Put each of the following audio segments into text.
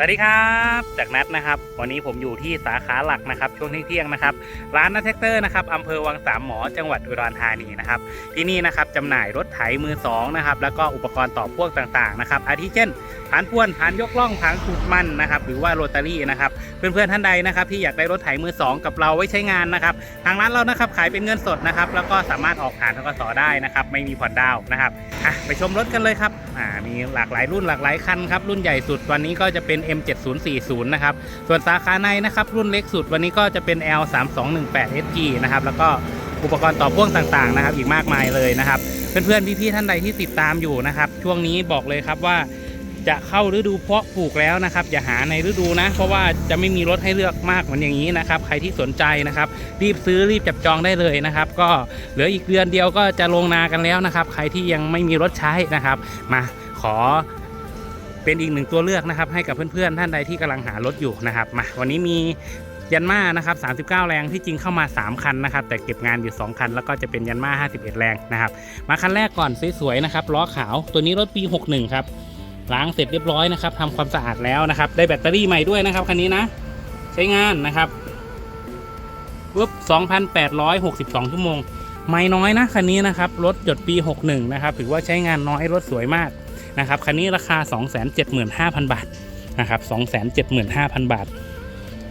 สวัสดีครับจากนัดนะครับ วันนี้ผมอยู่ที่สาขาหลักนะครับ ช่วงเที่ยงนะครับ ร้านนัทแท็กเตอร์นะครับอำเภอวังสามหมอจังหวัดอุดรธานีนะครับที่นี่นะครับจำหน่ายรถไถมือสองนะครับแล้วก็อุปกรณ์ต่อพ่วงต่างๆนะครับอาทิเช่นผานพ่วนผานยกล่องผานขุดมันนะครับหรือว่าโรตารี่นะครับเพื่อนๆท่านใดนะครับที่อยากได้รถไถมือสองกับเราไว้ใช้งานนะครับทางร้านเรานะครับขายเป็นเงินสดนะครับแล้วก็สามารถออกผ่านทกสได้นะครับไม่มีผ่อนดาวนะครับไปชมรถกันเลยครับ อ่ามีหลากหลายรุ่นหลากหลายคันครับรุ่นใหญ่สุดวันนี้ก็จะเป็น M7040 นะครับส่วนสาขาในนะครับรุ่นเล็กสุดวันนี้ก็จะเป็น L3218SG นะครับแล้วก็อุปกรณ์ต่อพ่วงต่างๆนะครับอีกมากมายเลยนะครับ เพื่อนๆพี่ๆท่านใดที่ติดตามอยู่นะครับ ช่วงนี้บอกเลยครับว่า จะเข้าฤดูเพาะปลูกแล้วนะครับ อย่าหาในฤดูนะ เพราะว่าจะไม่มีรถให้เลือกมากเหมือนอย่างนี้นะครับ ใครที่สนใจนะครับ รีบซื้อรีบจับจองได้เลยนะครับ ก็เหลืออีกเดือนเดียวก็จะลงนากันแล้วนะครับ ใครที่ยังไม่มีรถใช้นะครับ มาขอเป็นอีกหนึ่งตัวเลือกนะครับ ให้กับเพื่อนๆท่านใดที่กำลังหารถอยู่นะครับมาวันนี้มียันมานะครับ 39 แรงที่จริงเข้ามา 3 คันนะครับ แต่เก็บงานอยู่ 2 คัน แล้วก็จะเป็นยันมา 51 แรงนะครับ มาคันแรกก่อนสวยๆนะครับล้อขาวตัวนี้รถปี 61 ครับ ล้างเสร็จเรียบร้อยนะครับทำความสะอาดแล้วนะครับ ได้แบตเตอรี่ใหม่ด้วยนะครับคันนี้นะ ใช้งานนะครับปุ๊บ2,862 ชั่วโมง ไม่น้อยนะคันนี้นะครับรถจดปี 61 นะครับถือว่าใช้งานน้อยรถสวยมากนะครับคันนี้ราคา 275,000 บาทนะครับ275,000 บาท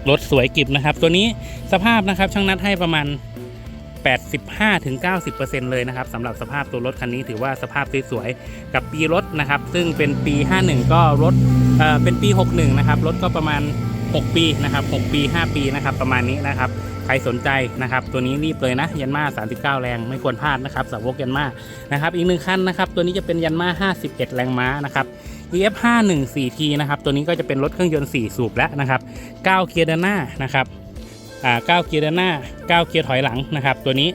รถสวยกิบนะครับ ตัวนี้สภาพนะครับช่างนัดให้ประมาณ 85-90%เลยนะครับสำหรับสภาพตัวรถคันนี้ถือว่าสภาพสวยๆกับปีรถนะครับ ซึ่งเป็นปี 51 ก็รถเอ่อเป็นปี 61 นะครับรถก็ประมาณ 6 ปีนะครับ 6 ปี 5 ปีนะครับประมาณนี้นะครับใครสนใจนะครับตัวนี้รีบเลยนะยันมา 39 แรงไม่ควรพลาดนะครับสาวกยันมานะครับอีกหนึ่งคันนะครับตัวนี้จะเป็นยันมา 51 แรงม้านะครับ EF 5 1 4 T นะครับตัวนี้ก็จะเป็นรถเครื่องยนต์ 4 สูบแล้วนะครับ 9 เกียร์ด้านหน้านะครับ อ่า9เกียร์ด้านหน้า9เกียร์ถอยหลังนะครับ ตัวนี้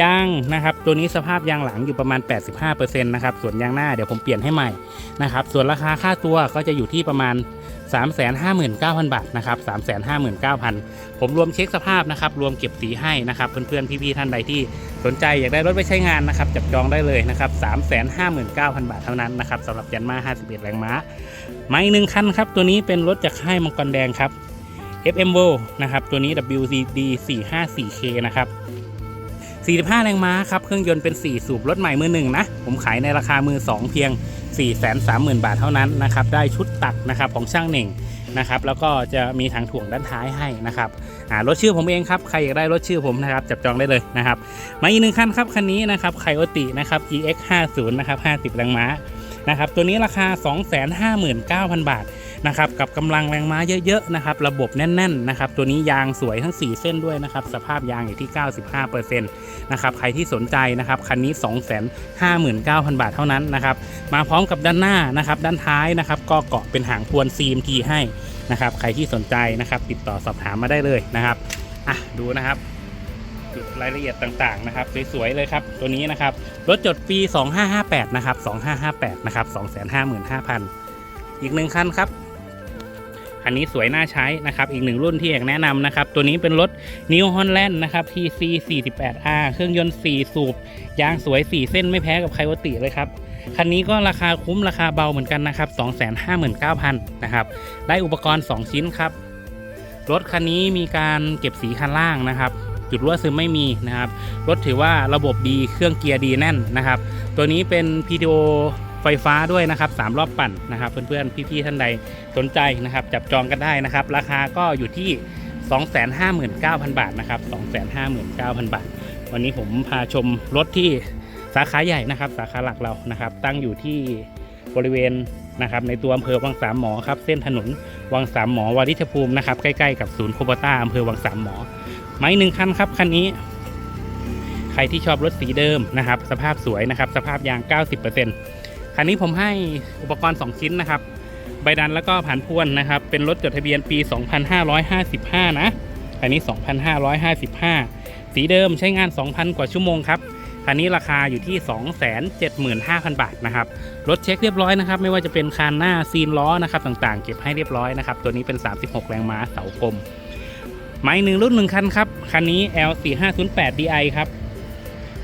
ยางนะครับ ตัวนี้สภาพยางหลังอยู่ประมาณ 85%นะครับ ส่วนยางหน้าเดี๋ยวผมเปลี่ยนให้ใหม่นะครับ ส่วนราคาค่าตัวก็จะอยู่ที่ประมาณ 359,000 บาทนะครับ 359,000 ผมรวมเช็คสภาพนะครับ รวมเก็บสีให้นะครับ เพื่อนๆ พี่ๆ ท่านใดที่สนใจอยากได้รถไปใช้งานนะครับ จับจองได้เลยนะครับ 359,000 บาทเท่านั้นนะครับสำหรับยันมา51 แรงม้าไมาอีกหนึ่งคันครับ ตัวนี้เป็นรถจากค่ายมังกรแดงครับ FM v o นะครับ ตัวนี้ WCD 454K นะครับ 45 แรงม้าครับ เครื่องยนต์เป็น 4 สูบรถใหม่มือหนึ่งนะ ผมขายในราคามือ 2 เพียง 430,000 บาทเท่านั้นนะครับ ได้ชุดตักนะครับของช่างเหน่งนะครับ แล้วก็จะมีถังถ่วงด้านท้ายให้นะครับอ่ารถชื่อผมเองครับ ใครอยากได้รถชื่อผมนะครับ จับจองได้เลยนะครับ มาอีกหนึ่งคันครับ คันนี้นะครับไคโอตินะครับ EX 50 นะครับ 50 แรงม้านะครับ ตัวนี้ราคา 259,000 บาท นะครับกับกำลังแรงม้าเยอะๆนะครับระบบแน่นๆนะครับตัวนี้ยางสวยทั้ง 4 เส้นด้วยนะครับสภาพยางอยู่ที่ 95%นะครับใครที่สนใจนะครับคันนี้ 259,000 บาทเท่านั้นนะครับมาพร้อมกับด้านหน้านะครับด้านท้ายนะครับก็เกาะเป็นหางพวน CMT ให้นะครับใครที่สนใจนะครับติดต่อสอบถามมาได้เลยนะครับอะดูนะครับจุดรายละเอียดต่างๆนะครับสวยๆเลยครับตัวนี้นะครับรถจดปี 2558 นะครับ 2558 นะครับ 255,000 อีกหนึ่งคันครับ อันนี้สวยน่าใช้นะครับ อีกหนึ่งรุ่นที่อยากแนะนำนะครับ ตัวนี้เป็นรถ New Holland นะครับ TC 48R เครื่องยนต์ 4 สูบ ยางสวย 4 เส้นไม่แพ้กับไคโอติเลยครับ คันนี้ก็ราคาคุ้มราคาเบาเหมือนกันนะครับ 259,000 นะครับ ได้อุปกรณ์ 2 ชิ้นครับ รถคันนี้มีการเก็บสีคันล่างนะครับจุดรั่วซึมไม่มีนะครับ รถถือว่าระบบดีเครื่องเกียร์ดีแน่นนะครับ ตัวนี้เป็น PTO ไฟฟ้าด้วยนะครับ3รอบปั่นนะครับ เพื่อนๆ พี่ๆท่านใดสนใจนะครับ จับจองกันได้นะครับ ราคาก็อยู่ที่ 259,000 บาทนะครับ 259,000 บาท วันนี้ผมพาชมรถที่สาขาใหญ่นะครับ สาขาหลักเรานะครับ ตั้งอยู่ที่บริเวณนะครับในตัวอำเภอวังสามหมอครับ เส้นถนนวังสามหมอวาริชภูมินะครับ ใกล้ๆกับศูนย์โคบต้าอำเภอวังสามหมอ ไม้หนึ่งคันครับคันนี้ ใครที่ชอบรถสีเดิมนะครับ สภาพสวยนะครับ สภาพยาง 90% คันนี้ผมให้อุปกรณ์ 2 ชิ้นนะครับ ใบดันแล้วก็ผ่านพวนนะครับ เป็นรถจดทะเบียนปี 2555 นะคันนี้ 2555 สีเดิมใช้งาน 2,000 กว่าชั่วโมงครับคันนี้ราคาอยู่ที่ 275,000 บาทนะครับ รถเช็คเรียบร้อยนะครับ ไม่ว่าจะเป็นคานหน้าซีนล้อนะครับต่างๆ เก็บให้เรียบร้อยนะครับ ตัวนี้เป็น 36 แรงม้าเสากลมไม้หนึ่งรุ่นหนึ่งคันครับ คันนี้ L4508DI ครับ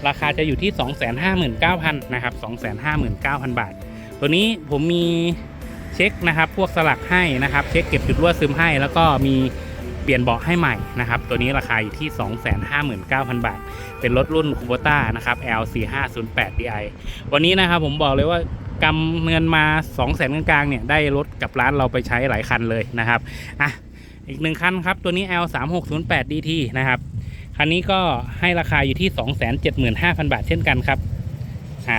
ราคาจะอยู่ที่ 259,000นะครับ259,000 บาท ตัวนี้ผมมีเช็คนะครับพวกสลักให้นะครับ เช็คเก็บจุดรั่วซึมให้ แล้วก็มีเปลี่ยนเบาะให้ใหม่นะครับตัวนี้ราคาอยู่ที่ 259,000 บาท เป็นรถรุ่น k u b o t a นะครับ L4508DI วันนี้นะครับผมบอกเลยว่ากำเงินมา 200,000กลางๆเนี่ยได้รถกับร้านเราไปใช้หลายคันเลยนะครับอะอีกหนึ่งคันครับ ตัวนี้ L3608DT นะครับ คันนี้ก็ให้ราคาอยู่ที่ 275,000 บาทเช่นกันครับอ่า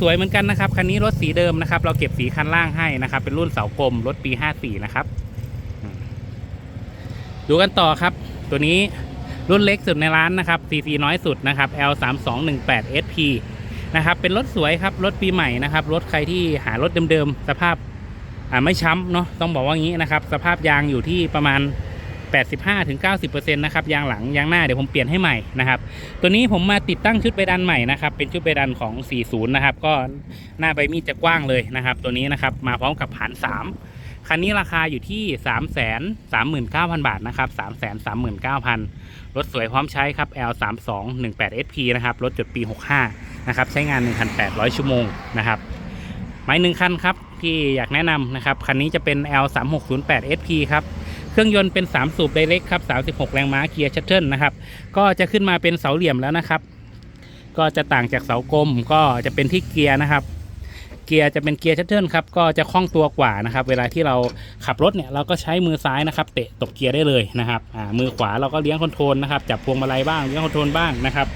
สวยๆเหมือนกันนะครับคันนี้รถสีเดิมนะครับ เราเก็บสีคันล่างให้นะครับ เป็นรุ่นเสากลมรถปี 54 นะครับ ดูกันต่อครับ ตัวนี้รุ่นเล็กสุดในร้านนะครับ CC น้อยสุดนะครับ L3218SP นะครับ เป็นรถสวยครับ รถปีใหม่นะครับ รถใครที่หารถเดิมๆ สภาพอ่าไม่ช้ำเนาะ ต้องบอกว่างี้นะครับ สภาพยางอยู่ที่ประมาณ 85-90%นะครับยางหลังยางหน้าเดี๋ยวผมเปลี่ยนให้ใหม่นะครับตัวนี้ผมมาติดตั้งชุดใบดันใหม่นะครับเป็นชุดใบดันของ 40 นะครับก็หน้าใบมีดจะกว้างเลยนะครับตัวนี้นะครับมาพร้อมกับผาน 3 คันนี้ราคาอยู่ที่ 339,000 บาทนะครับ 339,000 รถสวยพร้อมใช้ครับ L3218SP นะครับรถจดปี 65 นะครับใช้งาน 1,800 ชั่วโมงนะครับไม้หนึ่งคันครับที่อยากแนะนำนะครับคันนี้จะเป็น L3608SP ครับ ครื่องยนต์เป็น 3 สูบไดเรกครับ 36 แรงม้าเกียร์ชัตเทิลนะครับ ก็จะขึ้นมาเป็นเสาเหลี่ยมแล้วนะครับ ก็จะต่างจากเสากลมก็จะเป็นที่เกียร์นะครับ เกียร์จะเป็นเกียร์ชัตเทิลครับ ก็จะคล่องตัวกว่านะครับ เวลาที่เราขับรถเนี่ยเราก็ใช้มือซ้ายนะครับ เตะตบเกียร์ได้เลยนะครับอ่ามือขวาเราก็เลี้ยงคอนโทรลนะครับ จับพวงมาลัยบ้าง เลี้ยงคอนโทรลบ้างนะครับ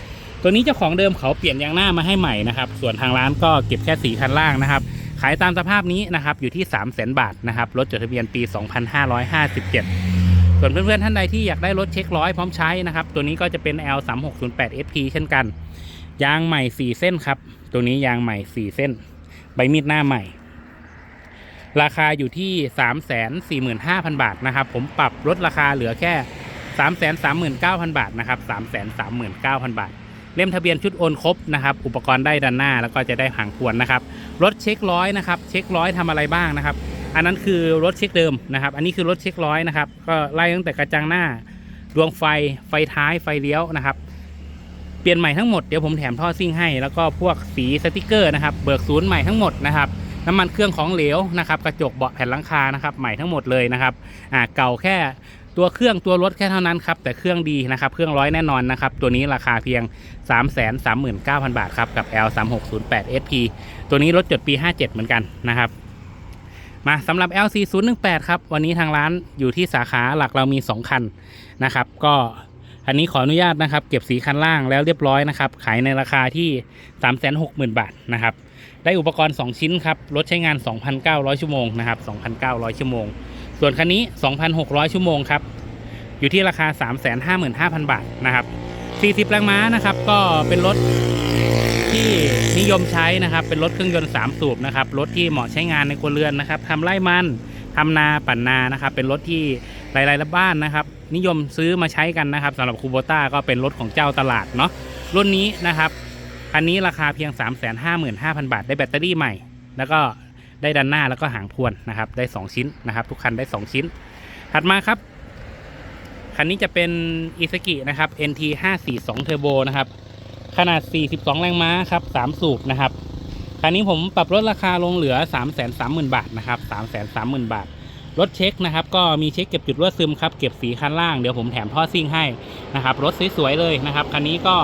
ตัวนี้เจ้าของเดิมเขาเปลี่ยนยางหน้ามาให้ใหม่นะครับ ส่วนทางร้านก็เก็บแค่สีคันล่างนะครับ ขายตามสภาพนี้นะครับอยู่ที่ 3 0 0 0 0 0 บาทนะครับรถจดทะเบียนปี 2557 ส่วนเพื่อนๆท่านใดที่อยากได้รถเช็คร้อยพร้อมใช้นะครับตัวนี้ก็จะเป็น L3608SP เช่นกัน ยางใหม่ 4 เส้นครับ ตัวนี้ยางใหม่ 4 เส้น ใบมีดหน้าใหม่ ราคาอยู่ที่ 345,000 บาทนะครับผมปรับลดราคาเหลือแค่ 339,000 บาทนะครับ339,000 บาท เล่มทะเบียนชุดโอนครบนะครับ อุปกรณ์ได้ด้านหน้าแล้วก็จะได้หางพวนนะครับ รถเช็คร้อยนะครับ เช็คร้อยทำอะไรบ้างนะครับ อันนั้นคือรถเช็คเดิมนะครับ อันนี้คือรถเช็คร้อยนะครับ ก็ไล่ตั้งแต่กระจังหน้า ดวงไฟ ไฟท้าย ไฟเลี้ยวนะครับ เปลี่ยนใหม่ทั้งหมด เดี๋ยวผมแถมท่อซิ่งให้ แล้วก็พวกสีสติกเกอร์นะครับ เบิกศูนย์ใหม่ทั้งหมดนะครับน้ำมันเครื่องของเหลวนะครับ กระจกเบาะแผ่นหลังคานะครับ ใหม่ทั้งหมดเลยนะครับ อ่า เก่าแค่ ตัวเครื่องตัวรถแค่เท่านั้นครับ แต่เครื่องดีนะครับ เครื่องร้อยแน่นอนนะครับ ตัวนี้ราคาเพียง 339,000 บาทครับ กับ L3608SP ตัวนี้รถจดปี 57 เหมือนกันนะครับ มาสำหรับ LC018 ครับ วันนี้ทางร้านอยู่ที่สาขาหลักเรามี 2 คันนะครับ ก็อันนี้ขออนุญาตนะครับ เก็บสีคันล่างแล้วเรียบร้อยนะครับ ขายในราคาที่ 360,000 บาทนะครับ ได้อุปกรณ์ 2 ชิ้นครับ รถใช้งาน 2,900 ชั่วโมงนะครับ 2,900 ชั่วโมง ส่วนคันนี้ 2,600 ชั่วโมงครับ อยู่ที่ราคา 355,000 บาทนะครับ 40 แรงม้านะครับ ก็เป็นรถที่นิยมใช้นะครับ เป็นรถเครื่องยนต์ 3 สูบนะครับ รถที่เหมาะใช้งานในครัวเรือนนะครับทำไร่มันทำนาปั่นนานะครับ เป็นรถที่หลายๆบ้านนะครับ นิยมซื้อมาใช้กันนะครับสำหรับคูโบต้าก็เป็นรถของเจ้าตลาดเนาะ รุ่นนี้นะครับคันนี้ราคาเพียง 355,000 บาท ได้แบตเตอรี่ใหม่ แล้วก็ ได้ดันหน้าแล้วก็หางพวนนะครับ ได้ 2 ชิ้นนะครับ ทุกคันได้ 2 ชิ้น ถัดมาครับ คันนี้จะเป็นอิสกินะครับ NT 542 Turbo นะครับ ขนาด 42 แรงม้าครับ 3 สูบนะครับ คันนี้ผมปรับลดราคาลงเหลือ 330,000 บาทนะครับ 330,000 บาทรถเช็คนะครับก็มีเช็คเก็บจุดรั่วซึมครับเก็บสีคันล่างเดี๋ยวผมแถมท่อซิ่งให้นะครับรถสวยๆเลยนะครับคันนี้ก็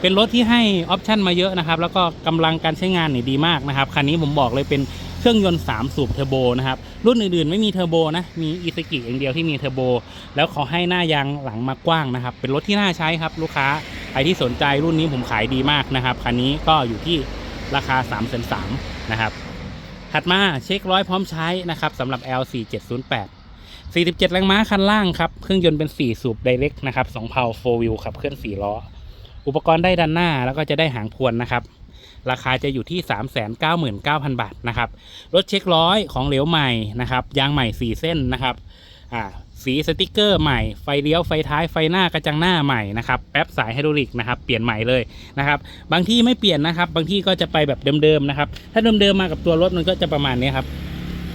เป็นรถที่ให้ออปชั่นมาเยอะนะครับแล้วก็กำลังการใช้งานนี่ดีมากนะครับคันนี้ผมบอกเลยเป็นเครื่องยนต์ 3 สูบเทอร์โบนะครับรุ่นอื่นๆ ไม่มีเทอร์โบนะมีอิสกิอย่างเดียวที่มีเทอร์โบแล้วเขาให้หน้ายางหลังมากว้างนะครับ เป็นรถที่น่าใช้ครับลูกค้าใครที่สนใจรุ่นนี้ผมขายดีมากนะครับคันนี้ก็อยู่ที่ราคา3 3 0 0 0นะครับถัดมาเช็คร้อยพร้อมใช้นะครับสำหรับ L4708 47 แรงม้าคันล่างครับ เครื่องยนต์เป็น 4 สูบไดเรกนะครับ2เพา4 wheel ขับเคลื่อน4ล้อ อุปกรณ์ได้ด้านหน้าแล้วก็จะได้หางพวนนะครับ ราคาจะอยู่ที่ 399,000 บาทนะครับ รถเช็คร้อยของเหลวใหม่นะครับ ยางใหม่ 4 เส้นนะครับอ่าสีสติกเกอร์ใหม่ ไฟเลี้ยว ไฟท้าย ไฟหน้ากระจังหน้าใหม่นะครับ แป๊บสายไฮดรอลิกนะครับ เปลี่ยนใหม่เลยนะครับ บางที่ไม่เปลี่ยนนะครับ บางที่ก็จะไปแบบเดิมๆนะครับ ถ้าเดิมๆมากับตัวรถมันก็จะประมาณนี้ครับ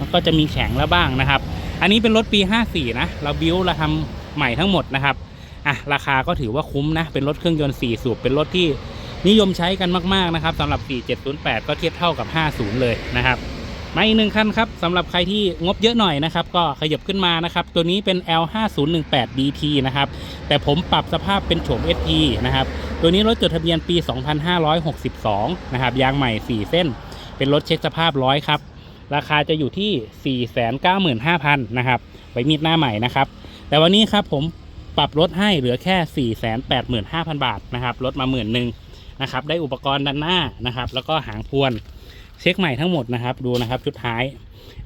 มันก็จะมีแข็งแล้วบ้างนะครับ อันนี้เป็นรถปี 54 นะ เราบิวเราทำใหม่ทั้งหมดนะครับ อะ ราคาก็ถือว่าคุ้มนะ เป็นรถเครื่องยนต์4สูบ เป็นรถที่ นิยมใช้กันมาก ๆ นะครับสำหรับ 4708 ก็เทียบเท่ากับ 50 เลยนะครับมาอีกหนึ่งคันครับสำหรับใครที่งบเยอะหน่อยนะครับ ก็ขยับขึ้นมานะครับ ตัวนี้เป็น L5018 DT นะครับ แต่ผมปรับสภาพเป็นโฉม SP นะครับ ตัวนี้รถจดทะเบียนปี 2562 นะครับ ยางใหม่ 4 เส้น เป็นรถเช็คสภาพร้อยครับ ราคาจะอยู่ที่ 495,000 นะครับไว้มีดหน้าใหม่นะครับ แต่วันนี้ครับผมปรับลดให้เหลือแค่ 485,000 บาทนะครับลดมาหมื่นหนึ่ง นะครับ ได้อุปกรณ์ด้านหน้านะครับ แล้วก็หางพวนเช็คใหม่ทั้งหมดนะครับ ดูนะครับชุดท้าย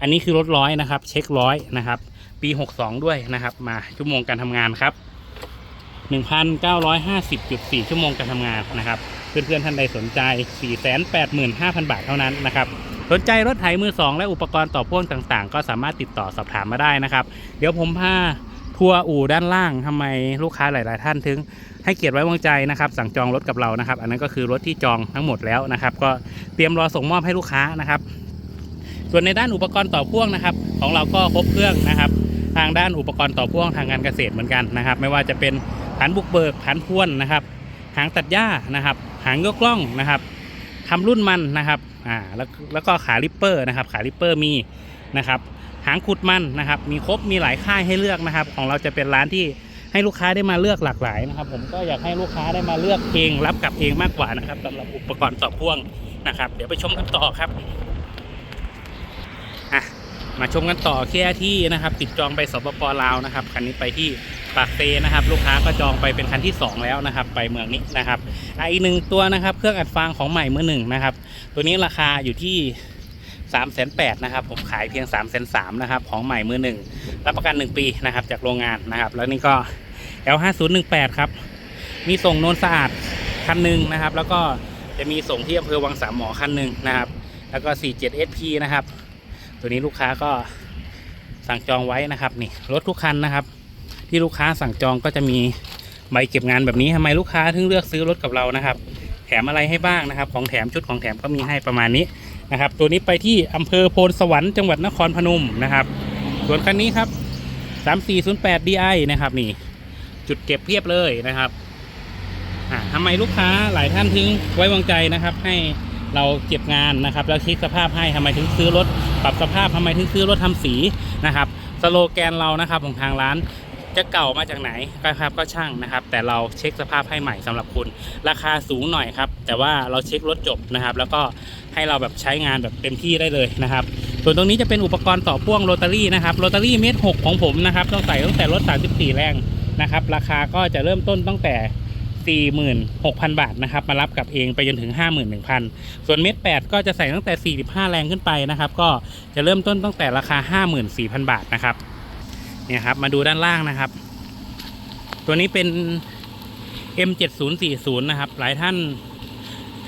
อันนี้คือรถร้อยนะครับ เช็คร้อยนะครับ ปี 62 ด้วยนะครับ มาชั่วโมงการทำงานครับ 1,950.4 ชั่วโมงการทำงานนะครับ เพื่อนๆท่านใดสนใจ 485,000 บาทเท่านั้นนะครับสนใจรถไถมือ2และอุปกรณ์ต่อพ่วงต่างๆ ก็สามารถติดต่อสอบถามมาได้นะครับ เดี๋ยวผมพาทัวร์อู่ด้านล่างทำไมลูกค้าหลาย ๆ ท่านถึง ให้เกียรติไว้วางใจนะครับ สั่งจองรถกับเรานะครับ อันนั้นก็คือรถที่จองทั้งหมดแล้วนะครับ ก็เตรียมรอส่งมอบให้ลูกค้านะครับ ส่วนในด้านอุปกรณ์ต่อพ่วงนะครับ ของเราก็ครบเครื่องนะครับ ทางด้านอุปกรณ์ต่อพ่วงทางการเกษตรเหมือนกันนะครับ ไม่ว่าจะเป็นผันบุกเบิกผันพ่วนนะครับ หางตัดหญ้านะครับ หางยกกล่องนะครับทำรุ่นมันนะครับอ่าแล้วแล้วก็ขาลิปเปอร์นะครับขาลิปเปอร์มีนะครับหางขุดมันนะครับ มีครบมีหลายค่ายให้เลือกนะครับ ของเราจะเป็นร้านที่ ให้ลูกค้าได้มาเลือกหลากหลายนะครับผมก็อยากให้ลูกค้าได้มาเลือกเองรับกลับเองมากกว่านะครับสำหรับอุปกรณ์ต่อพ่วงนะครับ เดี๋ยวไปชมกันต่อครับอะมาชมกันต่อแค่ที่นะครับ ติดจองไปสปปลาวนะครับคันนี้ไปที่ปากเซนะครับ ลูกค้าก็จองไปเป็นคันที่สองแล้วนะครับ ไปเมืองนี้นะครับอีกหนึ่งตัวนะครับ เครื่องอัดฟางของใหม่มือหนึ่งนะครับ ตัวนี้ราคาอยู่ที่ 3ามแสนแนะครับผมขายเพียง3ามแสนสามนะครับของใหม่มือหนึ่งรับประกัน 1 ปีนะครับจากโรงงานนะครับ แล้วนี่ก็ L5018 ครับมีส่งโนนสะอาดคันหนึ่งนะครับ แล้วก็จะมีส่งที่อำเภอวังสามหมอคันหนึ่งนะครับ แล้วก็ 47SP นะครับ ตัวนี้ลูกค้าก็สั่งจองไว้นะครับนี่รถทุกคันนะครับ ที่ลูกค้าสั่งจองก็จะมีใบเก็บงานแบบนี้ทำไมลูกค้าถึงเลือกซื้อรถกับเรานะครับ แถมอะไรให้บ้างนะครับ ของแถมชุดของแถมก็มีให้ประมาณนี้ นะครับ ตัวนี้ไปที่อำเภอโพนสวรรค์จังหวัดนครพนมนะครับ ส่วนคันนี้ครับ 3408 DI นะครับนี่ จุดเก็บเพียบเลยนะครับทำไมลูกค้าหลายท่านถึงไว้วางใจนะครับ ให้เราเก็บงานนะครับ แล้วเช็คสภาพให้ทำไมถึงซื้อรถ ปรับสภาพทำไมถึงซื้อรถทำสีนะครับสโลแกนเรานะครับของทางร้าน จะเก่ามาจากไหนก็ครับก็ช่างนะครับ แต่เราเช็คสภาพให้ใหม่สำหรับคุณ ราคาสูงหน่อยครับ แต่ว่าเราเช็ครถจบนะครับ แล้วก็ให้เราแบบใช้งานแบบเต็มที่ได้เลยนะครับ ส่วนตรงนี้จะเป็นอุปกรณ์ต่อพ่วงโรตารี่นะครับโรตารี่เมตรหกของผมนะครับต้องใส่ตั้งแต่รถ 34 แรงนะครับ ราคาก็จะเริ่มต้นตั้งแต่46,000 บาทนะครับ มารับกับเองไปจนถึง 51,000 ส่วนเม็ด8ก็จะใส่ตั้งแต่ 45 แรงขึ้นไปนะครับ ก็จะเริ่มต้นตั้งแต่ราคา 54,000 บาทนะครับ เนี่ยครับ มาดูด้านล่างนะครับ ตัวนี้เป็น M7040 นะครับ หลายท่าน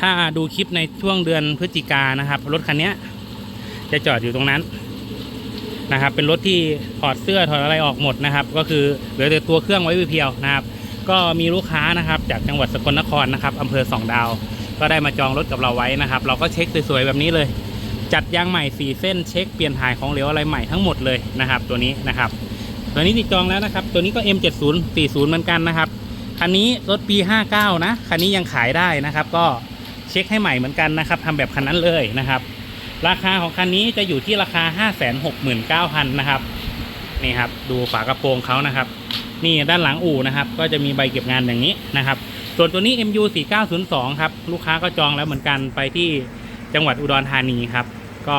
ถ้าดูคลิปในช่วงเดือนพฤศจิกานะครับ รถคันนี้จะจอดอยู่ตรงนั้นนะครับ เป็นรถที่ถอดเสื้อถอดอะไรออกหมดนะครับ ก็คือเหลือแต่ตัวเครื่องไว้เพียวๆนะครับ ก็มีลูกค้านะครับ จากจังหวัดสกลนครนะครับอำเภอสองดาว ก็ได้มาจองรถกับเราไว้นะครับ เราก็เช็คสวยๆแบบนี้เลยจัดยางใหม่สี่เส้นเช็คเปลี่ยนถ่ายของเหลวอะไรใหม่ทั้งหมดเลยนะครับ ตัวนี้นะครับ ตัวนี้ติดจองแล้วนะครับ ตัวนี้ก็ M7040 เหมือนกันนะครับ คันนี้รถปี 59 นะ คันนี้ยังขายได้นะครับ ก็เช็คให้ใหม่เหมือนกันนะครับทำแบบคันนั้นเลยนะครับ ราคาของคันนี้จะอยู่ที่ราคา 569,000 นะครับ นี่ครับ ดูฝากระโปรงเขานะครับ นี่ด้านหลังอู่นะครับ ก็จะมีใบเก็บงานอย่างนี้นะครับ ส่วนตัวนี้ MU 4902ครับ ลูกค้าก็จองแล้วเหมือนกันไปที่จังหวัดอุดรธานีครับ ก็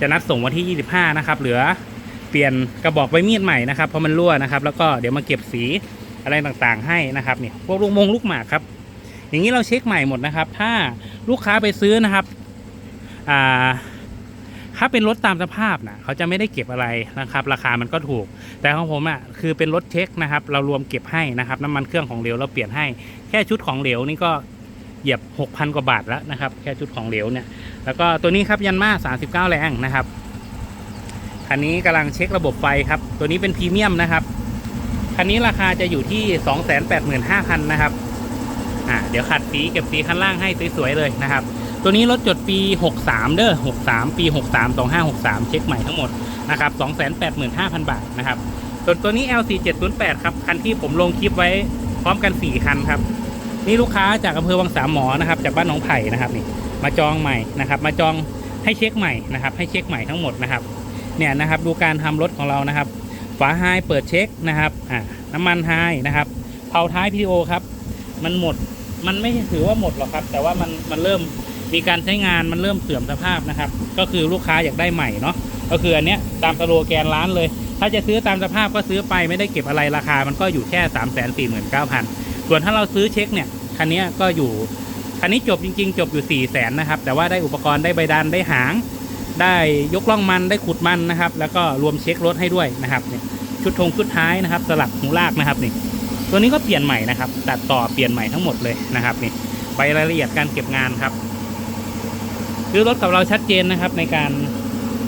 จะนัดส่งวันที่ 25 นะครับ เหลือ ปลี่ยนกระบอกใบมีดใหม่นะครับเพราะมันรั่วนะครับ แล้วก็เดี๋ยวมาเก็บสีอะไรต่างๆ ให้นะครับนี่พวกลูกมงลูกหมากครับ อย่างนี้เราเช็คใหม่หมดนะครับ ถ้าลูกค้าไปซื้อนะครับอ่าถ้าเป็นรถตามสภาพนะเขาจะไม่ได้เก็บอะไรนะครับ ราคามันก็ถูก แต่ของผมอะคือเป็นรถเช็คนะครับ เรารวมเก็บให้นะครับ น้ำมันเครื่องของเหลวเราเปลี่ยนให้ แค่ชุดของเหลวนี่ก็เหยียบ 6,000 กว่าบาทแล้วนะครับ แค่ชุดของเหลวเนี่ยแล้วก็ตัวนี้ครับยันมา39 แรงนะครับ คันนี้กำลังเช็คระบบไฟครับ ตัวนี้เป็นพรีเมียมนะครับ คันนี้ราคาจะอยู่ที่ 285,000นะครับ อ่า เดี๋ยวขัดสีเก็บสีข้างล่างให้สวยๆเลยนะครับ ตัวนี้รถจดปี 63 เด้อ63 ปี 63 2563 เช็คใหม่ทั้งหมดนะครับ 285,000 บาทนะครับ ส่วนตัวนี้ L4708 ครับ คันที่ผมลงคลิปไว้พร้อมกัน 4 คันครับ นี่ลูกค้าจากอำเภอวังสามหมอนะครับ จากบ้านหนองไผ่นะครับนี่ มาจองใหม่นะครับ มาจองให้เช็คใหม่นะครับ ให้เช็คใหม่ทั้งหมดนะครับ เนี่ยนะครับดูการทำรถของเรานะครับ ฝาไฮเปิดเช็คนะครับอ่าน้ำมันไฮนะครับเผาท้ายพีโอครับ มันหมดมันไม่ถือว่าหมดหรอกครับ แต่ว่ามันมันเริ่มมีการใช้งานมันเริ่มเสื่อมสภาพนะครับ ก็คือลูกค้าอยากได้ใหม่เนาะก็คืออันเนี้ยตามสโลแกนร้านเลย ถ้าจะซื้อตามสภาพก็ซื้อไปไม่ได้เก็บอะไรราคา มันก็อยู่แค่ 3 4 9 0 0 0 ส่วนถ้าเราซื้อเช็คเนี่ยคันนี้ก็อยู่คันนี้จบจริง ๆ จบอยู่ 4 0 0แสนนะครับแต่ว่าได้อุปกรณ์ได้ใบดันได้หาง ได้ยกล่องมันได้ขุดมันนะครับ แล้วก็รวมเช็ครถให้ด้วยนะครับเนี่ยชุดธงชุดท้ายนะครับ สลับหูลากนะครับนี่ตัวนี้ก็เปลี่ยนใหม่นะครับ ตัดต่อเปลี่ยนใหม่ทั้งหมดเลยนะครับนี่ใบรายละเอียดการเก็บงานครับซื้อรถกับเราชัดเจนนะครับในการ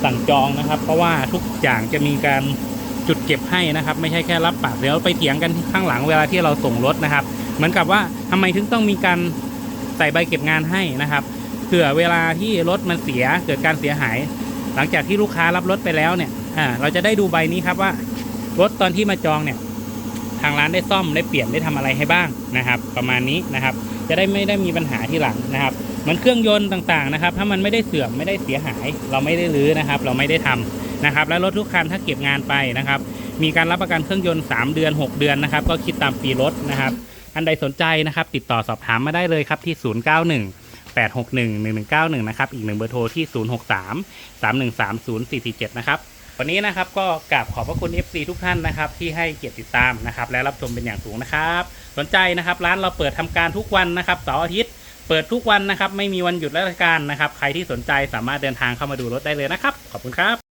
สั่งจองนะครับ เพราะว่าทุกอย่างจะมีการจุดเก็บให้นะครับ ไม่ใช่แค่รับปากเดี๋ยวไปเถียงกันข้างหลังเวลาที่เราส่งรถนะครับ เหมือนกับว่าทำไมถึงต้องมีการใส่ใบเก็บงานให้นะครับ เผื่อเวลาที่รถมันเสียเกิดการเสียหาย หลังจากที่ลูกค้ารับรถไปแล้วเนี่ยอ่าเราจะได้ดูใบนี้ครับว่ารถตอนที่มาจองเนี่ย ทางร้านได้ซ่อมได้เปลี่ยนได้ทำอะไรให้บ้างนะครับ ประมาณนี้นะครับ จะได้ไม่ได้มีปัญหาที่หลังนะครับเหมือนเครื่องยนต์ต่างๆนะครับ ถ้ามันไม่ได้เสื่อมไม่ได้เสียหาย เราไม่ได้รื้อนะครับ เราไม่ได้ทำนะครับ แล้วรถทุกคันถ้าเก็บงานไปนะครับ มีการรับประกันเครื่องยนต์ 3 เดือน 6 เดือนนะครับ ก็คิดตามปีรถนะครับ อันใดสนใจนะครับ ติดต่อสอบถามมาได้เลยครับที่ 091 861 1191 นะครับ อีกหนึ่งเบอร์โทรที่ 063 313 0447 นะครับ วันนี้นะครับก็กราบขอบพระคุณ FC ทุกท่านนะครับ ที่ให้เกียรติติดตามนะครับ และรับชมเป็นอย่างสูงนะครับ สนใจนะครับร้านเราเปิดทำการทุกวันนะครับเสาร์อาทิตย์ เปิดทุกวันนะครับ ไม่มีวันหยุดราชการนะครับ ใครที่สนใจสามารถเดินทางเข้ามาดูรถได้เลยนะครับ ขอบคุณครับ